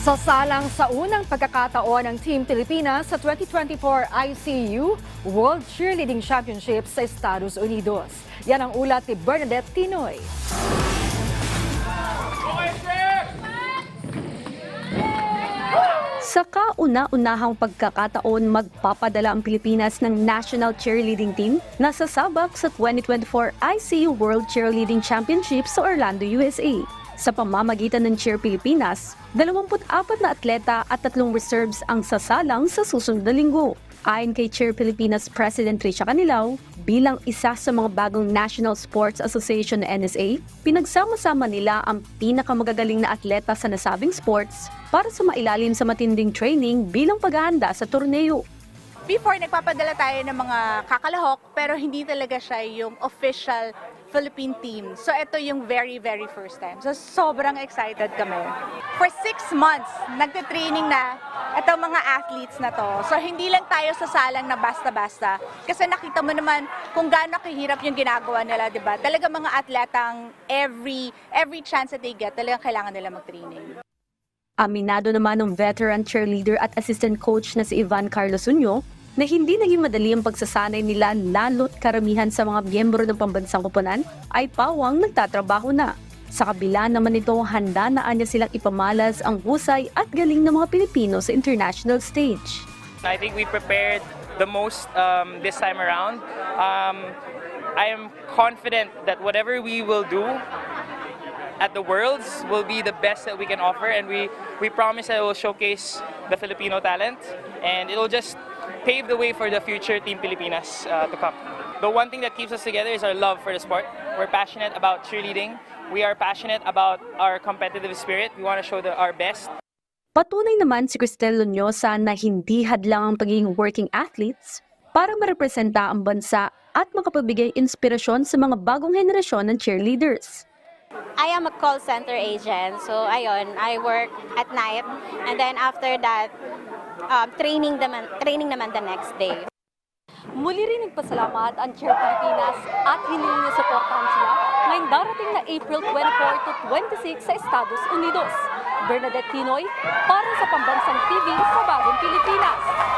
Sasalang sa unang pagkakataon ng Team Pilipinas sa 2024 ICU World Cheerleading Championships sa Estados Unidos. Yan ang ulat ni Bernadette Tinoy. Sa kauna-unahang pagkakataon, magpapadala ang Pilipinas ng National Cheerleading Team na sasabak sa 2024 ICU World Cheerleading Championships sa Orlando, USA. Sa pamamagitan ng Cheer Pilipinas, 24 na atleta at tatlong reserves ang sasalang sa susunod na linggo. Ayon kay Cheer Pilipinas President Tricia Canilaw, bilang isa sa mga bagong National Sports Association na NSA, pinagsama-sama nila ang pinakamagagaling na atleta sa nasabing sports para sa mailalim sa matinding training bilang paghahanda sa torneo. before nagpapadala tayo ng mga kakalahok pero hindi talaga siya yung official Philippine team. So ito yung very very first time. So sobrang excited kami. For six months, nagte-training na ito mga athletes na to. So hindi lang tayo sasalang na basta-basta. Kasi nakita mo naman kung gaano kahirap yung ginagawa nila, di ba? Talaga mga atletang every every chance that they get, talagang kailangan nila mag-training. Aminado naman ng veteran cheerleader at assistant coach na si Ivan Carlos Unyo na hindi naging madali ang pagsasanay nila lalo't karamihan sa mga miyembro ng pambansang koponan ay pawang nagtatrabaho na. Sa kabila naman nito, handa na anya silang ipamalas ang husay at galing ng mga Pilipino sa international stage. I think we prepared the most um, this time around. Um, I am confident that whatever we will do at the Worlds will be the best that we can offer, and we, we promise that it will showcase the Filipino talent, and it will just pave the way for the future Team Pilipinas uh, to come. The one thing that keeps us together is our love for the sport. We're passionate about cheerleading. We are passionate about our competitive spirit. We want to show the, our best. Patunay naman si Cristel Lonyosa na hindi hadlang ang pagiging working athletes para marepresenta ang bansa at makapagbigay inspirasyon sa mga bagong henerasyon ng cheerleaders. I am a call center agent. So, ayun, I work at night. And then after that, um, training, naman, training naman the next day. Muli rin nagpasalamat ang Cheer Pilipinas at hiniling na suportahan sila ngayong darating na April 24 to 26 sa Estados Unidos. Bernadette Tinoy para sa Pambansang TV sa Bagong Pilipinas.